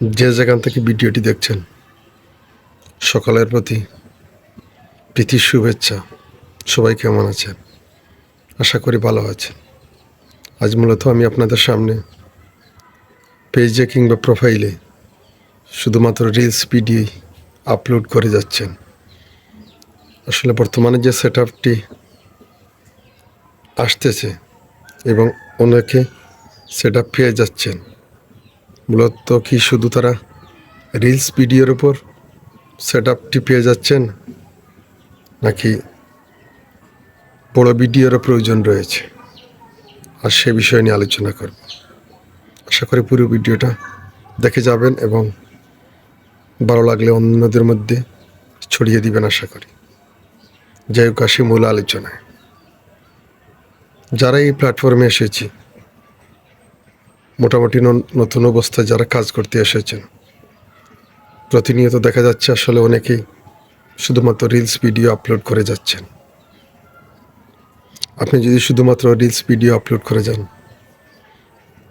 যে যেখান থেকে ভিডিওটি দেখছেন, সকালের প্রতি প্রীতির শুভেচ্ছা। সবাই কেমন আছেন? আশা করি ভালো আছেন। আজ মূলত আমি আপনাদের সামনে পেজে কিংবা প্রোফাইলে শুধুমাত্র রিলস ভিডিও আপলোড করে যাচ্ছেন। আসলে বর্তমানে যে সেট আপটি আসতেছে এবং অনেকে সেট আপ পেয়ে যাচ্ছেন মূলত কি শুধু তারা রিলস ভিডিওর উপর সেট আপটি পেয়ে যাচ্ছেন, নাকি বড় ভিডিওরও প্রয়োজন রয়েছে? আর সে বিষয় নিয়ে আলোচনা করব। আশা করি পুরো ভিডিওটা দেখে যাবেন এবং ভালো লাগলে অন্যদের মধ্যে ছড়িয়ে দিবেন আশা করি। যাই হোক, আসি মূল আলোচনায়। যারা এই প্ল্যাটফর্মে এসেছি মোটামুটি নতুন অবস্থায় যারা কাজ করতে এসেছেন। প্রতিনিয়ত দেখা যাচ্ছে আসলে অনেকেই শুধুমাত্র রিলস ভিডিও আপলোড করে যাচ্ছেন। আপনি যদি শুধুমাত্র রিলস ভিডিও আপলোড করে যান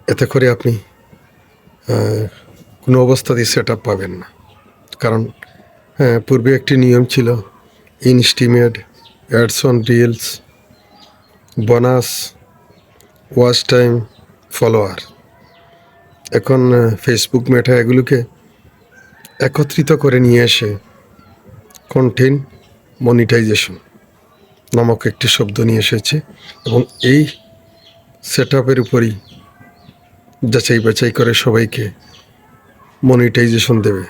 এতে করে আপনি কোনো অবস্থাতেই সেট আপ পাবেন না। কারণ হ্যাঁ, পূর্বে একটি নিয়ম ছিল instream ads on reels bonus watch time follower এখন ফেসবুক মেটা এগুলোকে একত্রিত করে নিয়ে এসে কন্টেন্ট মনিটাইজেশন নামক একটি শব্দ নিয়ে এসেছে এবং এই সেট আপের উপরই যাচাই বাছাই করে সবাইকে মনিটাইজেশন দেবে।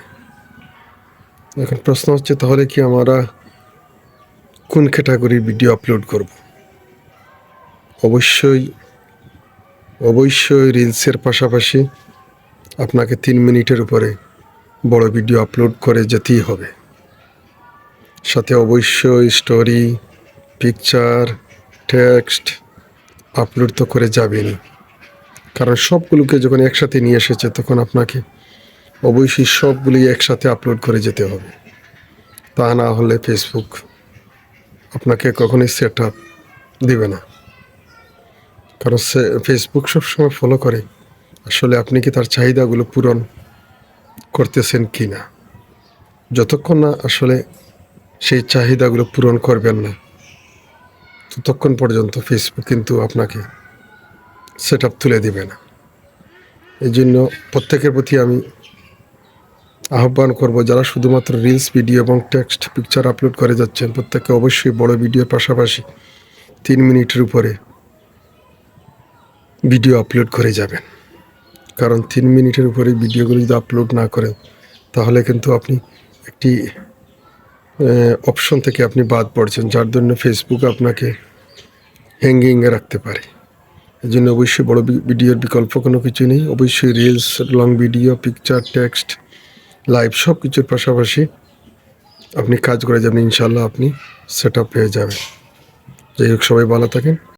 এখন প্রশ্ন হচ্ছে, তাহলে কি আমরা কোন ক্যাটাগরির ভিডিও আপলোড করব? অবশ্যই অবশ্যই রিলসের পাশাপাশি আপনাকে তিন মিনিটের উপরে বড় ভিডিও আপলোড করে যেতেই হবে। সাথে অবশ্যই স্টোরি পিকচার টেক্সট আপলোড তো করে যাবেনই কারণ সবগুলোকে যখন একসাথে নিয়ে এসেছে, তখন আপনাকে অবশ্যই সবগুলি একসাথে আপলোড করে যেতে হবে। তা না হলে ফেসবুক আপনাকে কখনোই সেট আপ দেবে না। কারণ সে ফেসবুক সবসময় ফলো করে। আসলে আপনি কি তার চাহিদাগুলো পূরণ করতেছেন কি না? যতক্ষণ না আসলে সেই চাহিদাগুলো পূরণ করবেন না, ততক্ষণ পর্যন্ত ফেসবুক কিন্তু আপনাকে সেট তুলে দিবে না। এই জন্য প্রত্যেকের প্রতি আমি আহ্বান করব, যারা শুধুমাত্র রিলস ভিডিও এবং টেক্সট পিকচার আপলোড করে যাচ্ছেন, প্রত্যেককে অবশ্যই বড় ভিডিওর পাশাপাশি তিন মিনিটের উপরে ভিডিও আপলোড করে যাবেন। কারণ তিন মিনিটের উপরে ভিডিওগুলো যদি আপলোড না করেন, তাহলে কিন্তু আপনি একটি অপশন থেকে আপনি বাদ পড়ছেন, যার জন্য ফেসবুক আপনাকে হ্যাঙ্গিংয়ে রাখতে পারে। এই জন্য অবশ্যই বড় ভিডিওর বিকল্প কোনো কিছু নেই। অবশ্যই reels long video picture text live সব কিছুর পাশাপাশি আপনি কাজ করে যাবেন ইনশাল্লাহ আপনি সেট আপ পেয়ে যাবেন। যাই হোক, সবাই ভালো থাকেন।